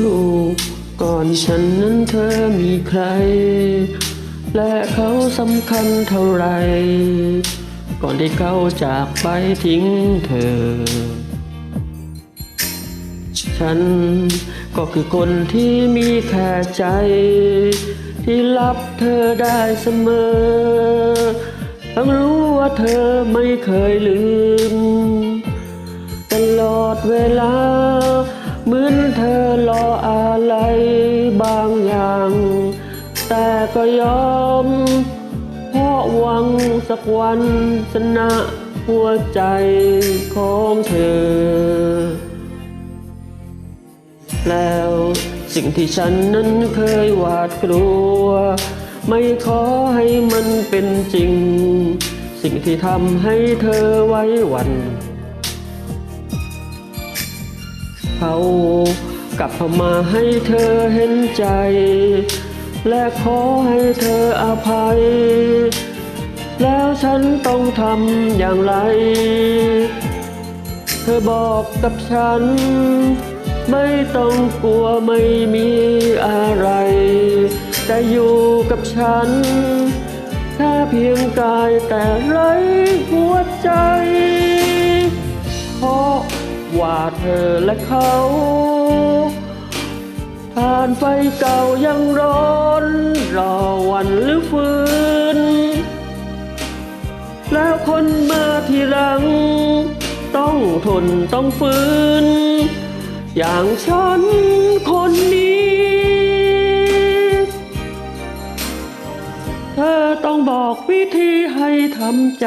ลูกก่อนฉันนั้นเธอมีใคร และเขาสำคัญเท่าไร ก่อนที่เขาจากไปทิ้งเธอ ฉันก็คือคนที่มีแค่ใจ ที่รับเธอได้เสมอ ทั้งรู้ว่าเธอไม่เคยลืม ตลอดเวลา อนเธอรออะไรบางอย่าง แต่ก็ยอม เพราะหวังสักวันชนะหัวใจของเธอ แล้วสิ่งที่ฉันนั้นเคยหวาดกลัว ไม่ขอให้มันเป็นจริง สิ่งที่ทำให้เธอไว้วัน เขา กลับเข้ามาให้เธอเห็นใจ และขอให้เธออภัย แล้วฉันต้องทำอย่างไร เธอบอกกับฉัน ไม่ต้องกลัวไม่มีอะไร แต่อยู่กับฉันแค่เพียงกายแต่ไร้หัวใจ เพราะว่าเธอและเขา ผ่านไฟเก่ายังร้อน รอวันหรือฟื้น แล้วคนมาทีหลัง ต้องทนต้องฝืนอย่างฉันคนนี้เธอต้องบอกวิธีให้ทำใจ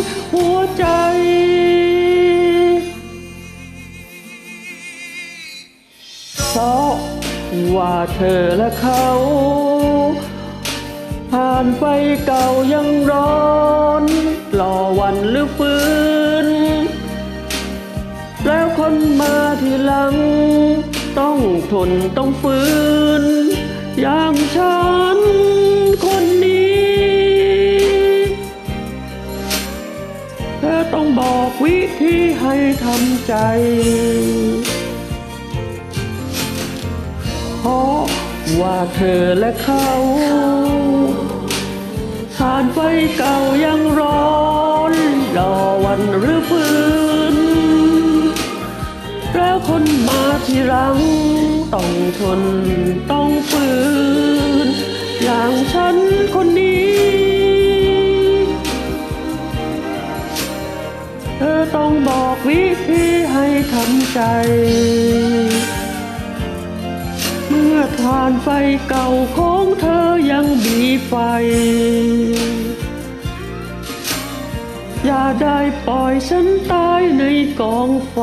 เธอและเขา ผ่านไฟเก่ายังร้อนรอวันหรือฟื้น แล้วคนมาทีหลัง ต้องทนต้องฝืนอย่างฉันคนนี้เธอต้องบอกวิธีให้ทำใจ เพราะว่าเธอและเขาผ่านไฟเก่ายังร้อนรอวันหรือฟื้นแล้วคนมาทีหลังต้องทนต้องฝืนอย่างฉันคนนี้เธอต้องบอกวิธีให้ทำใจานไฟเก่าของเธอยังบีไฟ อย่าได้ปล่อยฉันตายในกองไฟ